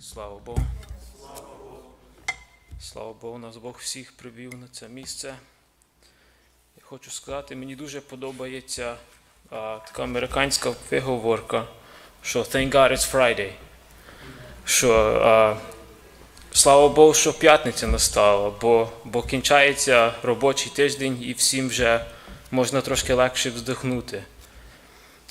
Слава Богу. Слава Богу, нас Бог всіх привів на це місце. Я хочу сказати, мені дуже подобається а, така американська виговорка, що Thank God it's Friday. Що а, слава Богу, що п'ятниця настала, бо, бо кінчається робочий тиждень і всім вже можна трошки легше вздихнути.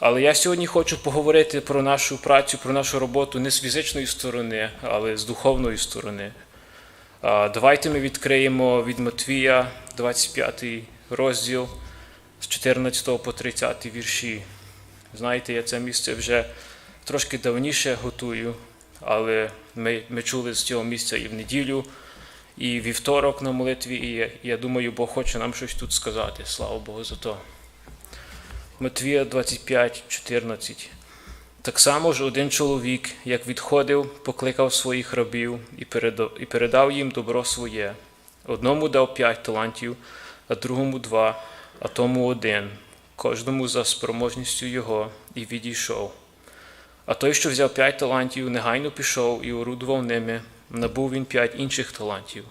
Але я сьогодні хочу поговорити про нашу працю, про нашу роботу не з фізичної сторони, але з духовної сторони. Давайте ми відкриємо від Матвія 25 розділ з 14 по 30 вірші. Знаєте, я це місце вже трошки давніше готую, але ми, ми чули з цього місця і в неділю, і вівторок на молитві, і я, думаю, Бог хоче нам щось тут сказати. Слава Богу за то. Матвія 25, 14. Так само ж один чоловік, як відходив, покликав своїх рабів і передав, їм добро своє. Одному дав п'ять талантів, а другому два, а тому один, кожному за спроможністю його, і відійшов. А той, що взяв п'ять талантів, негайно пішов і орудував ними, набув він п'ять інших талантів.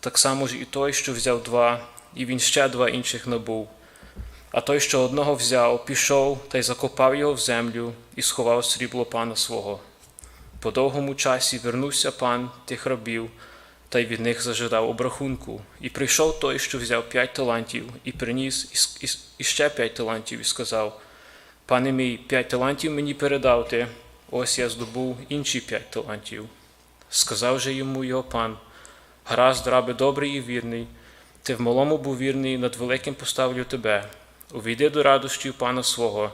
Так само ж і той, що взяв два, і він ще два інших набув. А той, що одного взяв, пішов та й закопав його в землю і сховав срібло пана свого. По довгому часі вернувся пан тих рабів та й від них зажидав обрахунку. І прийшов той, що взяв п'ять талантів, і приніс іс- іс- іще п'ять талантів, і сказав: Пане мій, п'ять талантів мені передав ти, ось я здобув інші п'ять талантів. Сказав же йому його пан: Гаразд, рабе добрий і вірний, ти в малому був вірний, над великим поставлю тебе. Увійди до радощів пана свого.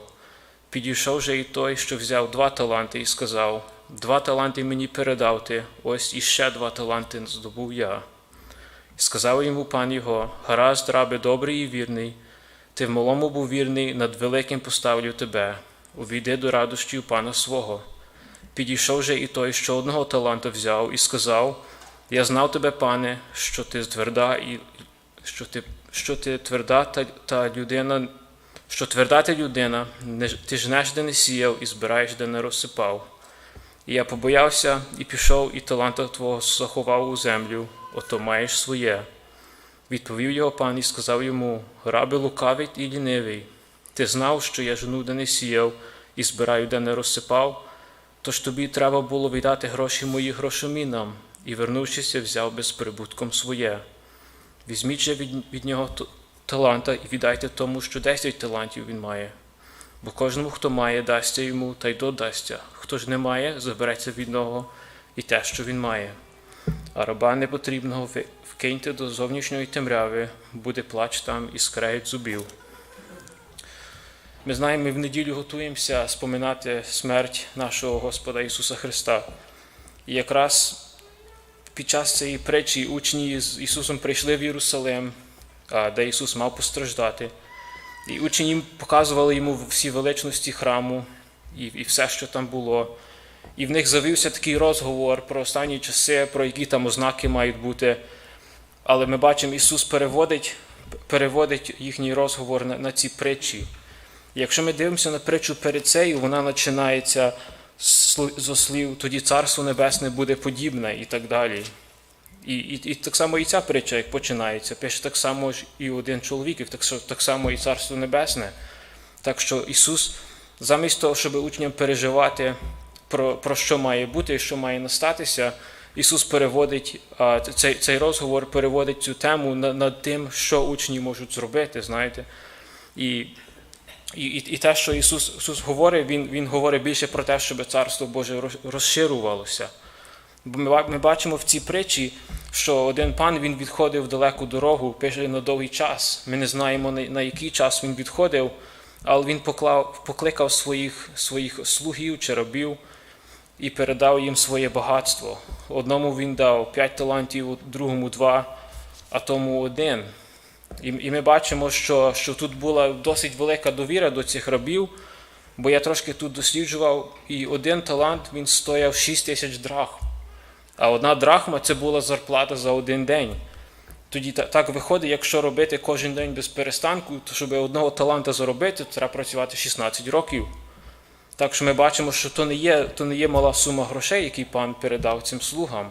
Підійшов же і той, що взяв два таланти, і сказав: Два таланти мені передав ти, ось іще два таланти здобув я. І сказав йому пан його: Гаразд, рабе добрий і вірний, ти в малому був вірний, над великим поставлю тебе. Увійди до радощів пана свого. Підійшов же і той, що одного таланта взяв, і сказав: Я знав тебе, пане, що ти тверда і що ти, що ти тверда та, та людина, що тверда ти людина, ти жнеш, де не сіяв, і збираєш, де не розсипав. І я побоявся і пішов, і таланта твого заховав у землю, ото маєш своє. Відповів його пан і сказав йому: Раби лукавий і лінивий, ти знав, що я жену, де не сіяв, і збираю, де не розсипав, тож тобі треба було віддати гроші мої грошомінам, і, вернувшися, взяв безприбутком своє. Візьміть же від, від нього таланта і віддайте тому, що 10 талантів він має. Бо кожному, хто має, дасться йому, та й додасться. Хто ж не має, забереться від нього і те, що він має. А раба непотрібного вкиньте до зовнішньої темряви, буде плач там і скреють зубів. Ми знаємо, ми в неділю готуємося споминати смерть нашого Господа Ісуса Христа. І якраз під час цієї притчі учні з Ісусом прийшли в Єрусалим, де Ісус мав постраждати. І учні їм показували йому всі величності храму і, все, що там було. І в них завівся такий розговор про останні часи, про які там ознаки мають бути. Але ми бачимо, Ісус переводить, переводить їхній розговор на, на ці притчі. Якщо ми дивимося на притчу перед цією, вона починається зо слів, тоді Царство Небесне буде подібне і так далі. І, і, і так само і ця притча, як починається, пише так само ж і один чоловік, і так, так само і Царство Небесне. Так що Ісус, замість того, щоб учням переживати про, про що має бути і що має настатися, Ісус переводить цей, цей розговор, переводить цю тему на- над тим, що учні можуть зробити, знаєте. І і, і, і те, що Ісус, Ісус говорить, він, він говорить більше про те, щоб Царство Боже роз- розширювалося. Бо ми, ми бачимо в цій притчі, що один пан він відходив в далеку дорогу, пише на довгий час. Ми не знаємо, на, на який час він відходив, але він поклав, покликав своїх, своїх слугів чи рабів і передав їм своє багатство. Одному він дав п'ять талантів, другому два, а тому один. І, і ми бачимо, що, що тут була досить велика довіра до цих рабів, бо я трошки тут досліджував, і один талант він стояв 6 тисяч драхм. А одна драхма це була зарплата за один день. Тоді та- так виходить, якщо робити кожен день без перестанку, то щоб одного таланта заробити, то треба працювати 16 років. Так що ми бачимо, що то не є, то не є мала сума грошей, які пан передав цим слугам.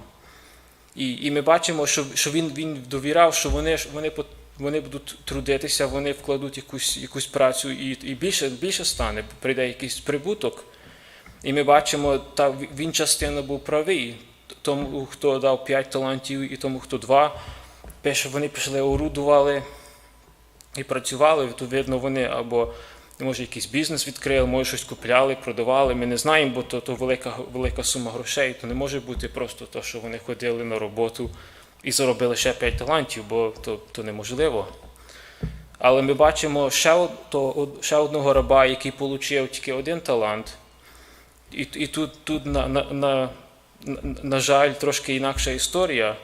І, і ми бачимо, що, що він, він довіряв, що вони, вони, вони будуть трудитися, вони вкладуть якусь, якусь працю і, і більше, більше стане, прийде якийсь прибуток. І ми бачимо, та він частина був правий. Тому, хто дав 5 талантів і тому, хто 2. Пише, вони пішли, орудували і працювали, то видно, вони або може якийсь бізнес відкрили, може щось купляли, продавали. Ми не знаємо, бо то, то велика, велика сума грошей. То не може бути просто те, що вони ходили на роботу і заробили ще 5 талантів, бо то, то неможливо. Але ми бачимо ще, то, ще одного раба, який отримав тільки один талант. І, і тут, тут на, на, на, на, жаль, трошки інакша історія.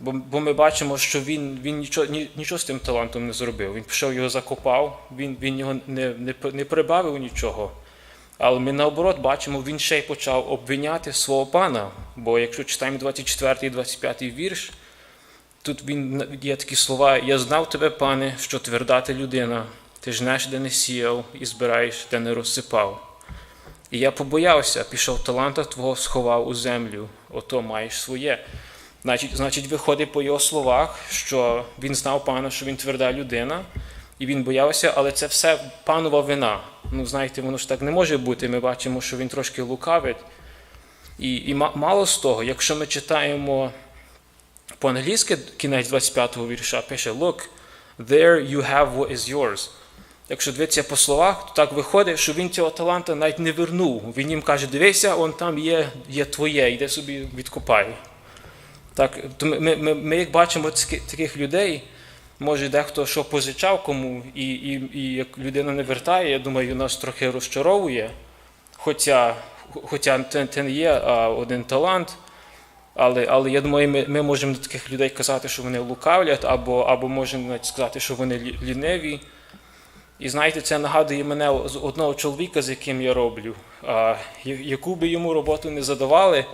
Бо, бо ми бачимо, що він, він нічого, ні, нічого з тим талантом не зробив. Він пішов його закопав, він, він його не, не, не прибавив нічого. Але ми наоборот бачимо, він ще й почав обвиняти свого пана. Бо якщо читаємо 24 і 25 вірш, тут він є такі слова: Я знав тебе, пане, що тверда ти людина, ти жнеш, де не сіяв, і збираєш, де не розсипав. І я побоявся, пішов таланта твого сховав у землю, ото маєш своє. Значить, значить, виходить по його словах, що він знав пана, що він тверда людина, і він боявся, але це все панова вина. Ну, знаєте, воно ж так не може бути. Ми бачимо, що він трошки лукавить. І, і мало з того, якщо ми читаємо по-англійськи кінець 25-го вірша, пише Look, there you have what is yours. Якщо дивитися по словах, то так виходить, що він цього таланта навіть не вернув. Він їм каже, дивися, он там є, є твоє, йди собі відкопай. Так, то ми, ми, ми, ми як бачимо таких людей, може дехто що позичав кому, і, і, і як людина не вертає, я думаю, нас трохи розчаровує. Хоча, хоча це, не є а, один талант, але, але я думаю, ми, ми можемо до таких людей казати, що вони лукавлять, або, або можемо навіть сказати, що вони лі- ліниві. І знаєте, це нагадує мене з одного чоловіка, з яким я роблю. А, яку би йому роботу не задавали,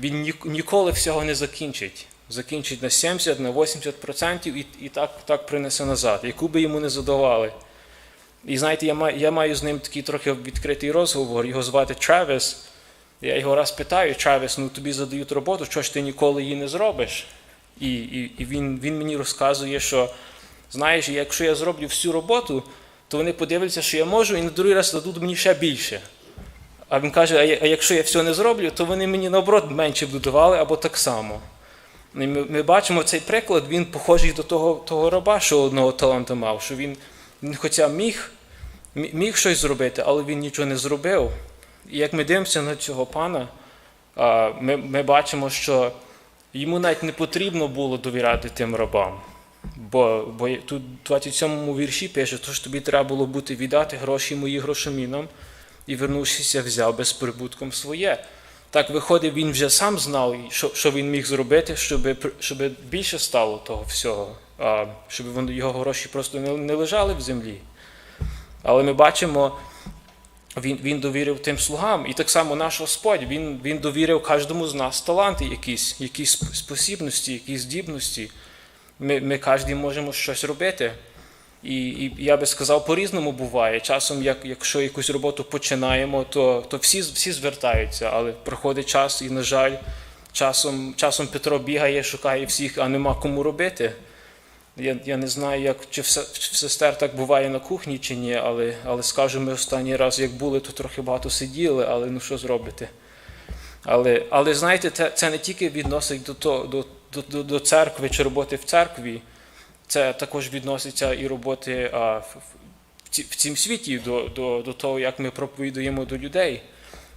він ні- ніколи всього не закінчить. Закінчить на 70, на 80% і, і так, так принесе назад, яку би йому не задавали. І знаєте, я маю, я маю з ним такий трохи відкритий розговор, його звати Тревіс. Я його раз питаю, Тревіс, ну тобі задають роботу, що ж ти ніколи її не зробиш? І, і, і він, він мені розказує, що знаєш, якщо я зроблю всю роботу, то вони подивляться, що я можу, і на другий раз дадуть мені ще більше. А він каже: а якщо я все не зроблю, то вони мені наоборот менше б додавали або так само. Ми, бачимо цей приклад, він похожий до того, того раба, що одного таланта мав, що він, він хоча міг, міг щось зробити, але він нічого не зробив. І як ми дивимося на цього пана, ми, ми бачимо, що йому навіть не потрібно було довіряти тим рабам. Бо, бо тут в 27-му вірші пише, що тобі треба було бути віддати гроші мої грошомінам, і вернувшися, взяв безприбутком своє. Так виходить, він вже сам знав, що, що він міг зробити, щоб, щоб більше стало того всього, а, щоб його гроші просто не, не лежали в землі. Але ми бачимо, він, він довірив тим слугам. І так само наш Господь, він, він довірив кожному з нас таланти, якісь, якісь спосібності, якісь здібності. Ми, ми кожен можемо щось робити. І, і я би сказав, по-різному буває. Часом, як, якщо якусь роботу починаємо, то, то всі, всі звертаються, але проходить час, і, на жаль, часом, часом Петро бігає, шукає всіх, а нема кому робити. Я, я не знаю, як, чи в, в сестер так буває на кухні, чи ні, але, але скажу, ми останній раз, як були, то трохи багато сиділи, але ну що зробити. Але, але знаєте, це, це не тільки відносить до, того, до, до, до церкви чи роботи в церкві, це також відноситься і роботи а, в, цім світі, до, до, до того, як ми проповідуємо до людей.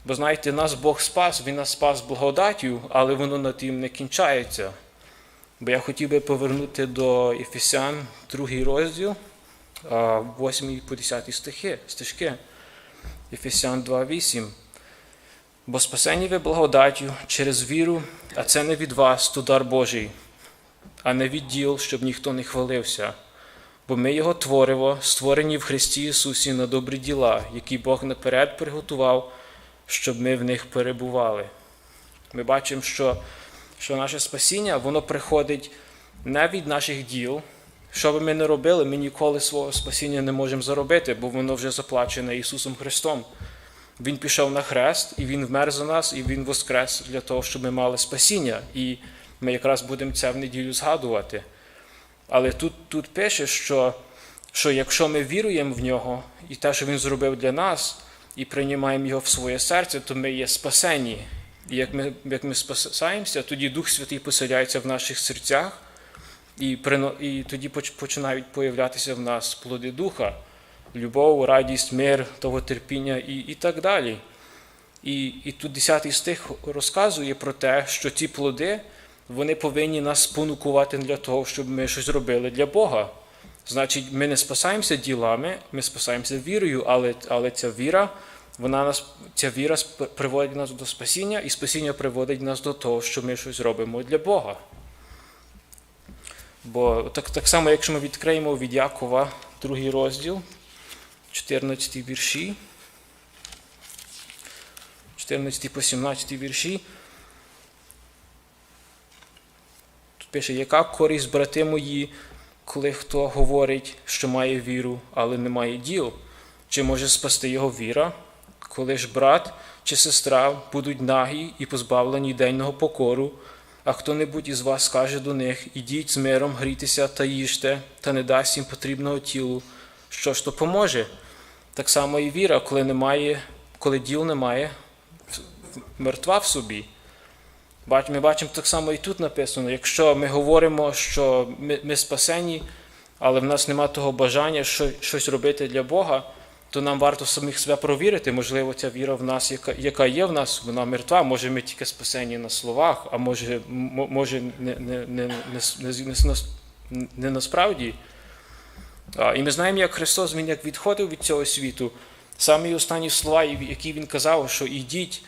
Бо знаєте, нас Бог спас, Він нас спас благодаттю, але воно на тим не кінчається. Бо я хотів би повернути до Ефесян, другий розділ, 8 по 10 стихи, стишки. Ефесян 2.8. Бо спасені ви благодаттю через віру, а це не від вас, то дар Божий, а не від діл, щоб ніхто не хвалився. Бо ми його творимо, створені в Христі Ісусі на добрі діла, які Бог наперед приготував, щоб ми в них перебували. Ми бачимо, що, що наше спасіння воно приходить не від наших діл. Що би ми не робили, ми ніколи свого спасіння не можемо заробити, бо воно вже заплачене Ісусом Христом. Він пішов на хрест, і Він вмер за нас, і Він воскрес для того, щоб ми мали спасіння. І ми якраз будемо це в неділю згадувати. Але тут, тут пише, що, що якщо ми віруємо в нього і те, що Він зробив для нас, і приймаємо його в своє серце, то ми є спасені. І як ми, як ми спасаємося, тоді Дух Святий поселяється в наших серцях, і, і тоді починають появлятися в нас плоди Духа, любов, радість, мир, довготерпіння і, і так далі. І, і тут 10 стих розказує про те, що ці плоди вони повинні нас спонукувати для того, щоб ми щось робили для Бога. Значить, ми не спасаємося ділами, ми спасаємося вірою, але, але ця віра, вона нас, ця віра приводить нас до спасіння, і спасіння приводить нас до того, що ми щось робимо для Бога. Бо так, так само, якщо ми відкриємо від Якова другий розділ, 14 вірші, 14 по 17 вірші, тут пише, яка користь, брати мої, коли хто говорить, що має віру, але не має діл? Чи може спасти його віра? Коли ж брат чи сестра будуть нагі і позбавлені денного покору, а хто-небудь із вас скаже до них, ідіть з миром, грітися та їжте, та не дасть їм потрібного тілу, що ж то поможе? Так само і віра, коли немає, коли діл немає, мертва в собі. Ми бачимо так само і тут написано, якщо ми говоримо, що ми, спасені, але в нас немає того бажання що, щось робити для Бога, то нам варто самих себе провірити. Можливо, ця віра в нас, яка, є в нас, вона мертва. Може, ми тільки спасені на словах, а може, може не, не, не, не, не, не, насправді. І ми знаємо, як Христос Він як відходив від цього світу. Самі останні слова, які Він казав, що ідіть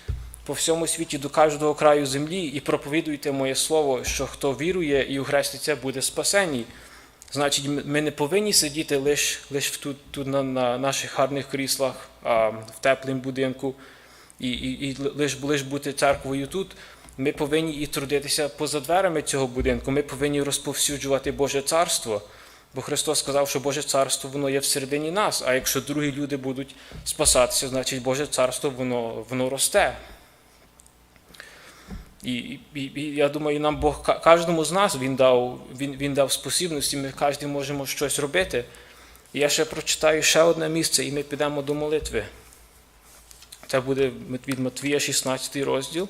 по всьому світі до кожного краю землі і проповідуйте моє слово, що хто вірує і ухреститься, буде спасені. Значить, ми- не повинні сидіти лише лиш тут, тут на, на наших гарних кріслах, а, в теплому будинку, і, і, і лише лиш бути церквою тут. Ми повинні і трудитися поза дверами цього будинку. Ми повинні розповсюджувати Боже царство. Бо Христос сказав, що Боже царство воно є всередині нас. А якщо другі люди будуть спасатися, значить Боже царство воно, воно росте. І, і, і я думаю, нам Бог кожному з нас він дав, він, він дав спосібності, ми кожен можемо щось робити. І я ще прочитаю ще одне місце, і ми підемо до молитви. Це буде від Матвія, 16 розділ.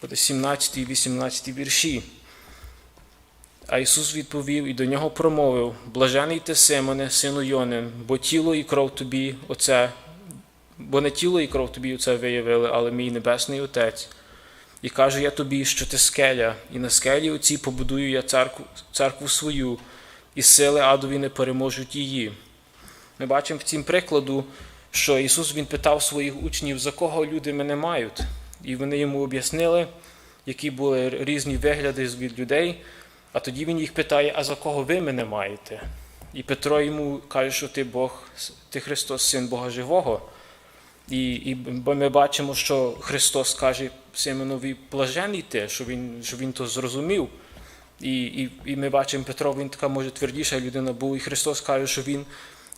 Буде 17 і 18 вірші. А Ісус відповів і до нього промовив: Блажений ти, Симоне, сину Йонин, бо тіло і кров тобі оце, бо не тіло і кров тобі оце виявили, але мій небесний Отець. І каже я тобі, що ти скеля, і на скелі оцій побудую я церкву, церкву свою, і сили адові не переможуть її. Ми бачимо в цім прикладу, що Ісус Він питав своїх учнів, за кого люди мене мають. І вони йому об'яснили, які були різні вигляди від людей. А тоді він їх питає, а за кого ви мене маєте? І Петро йому каже, що ти Бог, ти Христос, син Бога Живого. І, і бо ми бачимо, що Христос каже Симонові, блажений ти, що він, що він то зрозумів. І, і, і ми бачимо Петро, він така може твердіша людина був. І Христос каже, що він,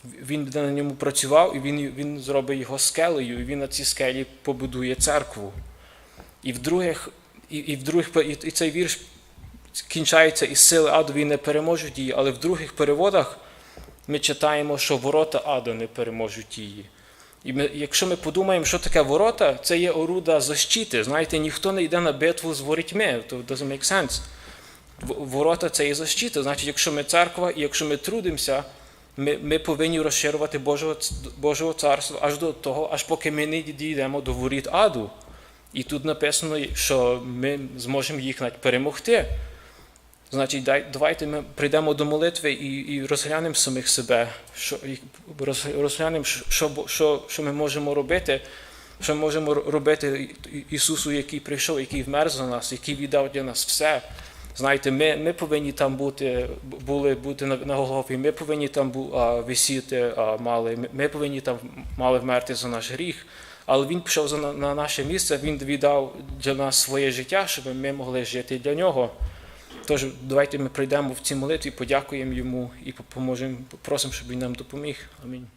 він буде на ньому працював, і він, він зробить його скелею, і він на цій скелі побудує церкву. І в других, і, і в і, і цей вірш кінчається і сили адові не переможуть її, але в других переводах ми читаємо, що ворота ада не переможуть її. І ми, якщо ми подумаємо, що таке ворота, це є оруда защити. Знаєте, ніхто не йде на битву з ворітьми, то doesn't make sense. Ворота це є защита. Значить, якщо ми церква і якщо ми трудимося, ми, ми повинні розширювати Божого, Божого царства аж до того, аж поки ми не дійдемо до воріт аду. І тут написано, що ми зможемо їх навіть перемогти. Значить, дай, давайте ми прийдемо до молитви і, і розглянемо самих себе, що, розглянемо, що, що, що ми можемо робити, що ми можемо робити Ісусу, який прийшов, який вмер за нас, який віддав для нас все. Знаєте, ми, ми повинні там бути, були бути на, на Голгофі, ми повинні там бу, а, висіти а, мали, ми, ми повинні там мали вмерти за наш гріх. Але Він пішов за, на, на наше місце, Він віддав для нас своє життя, щоб ми могли жити для нього. Тож давайте ми прийдемо в цій молитві, подякуємо йому і поможемо, попросимо, щоб він нам допоміг. Амінь.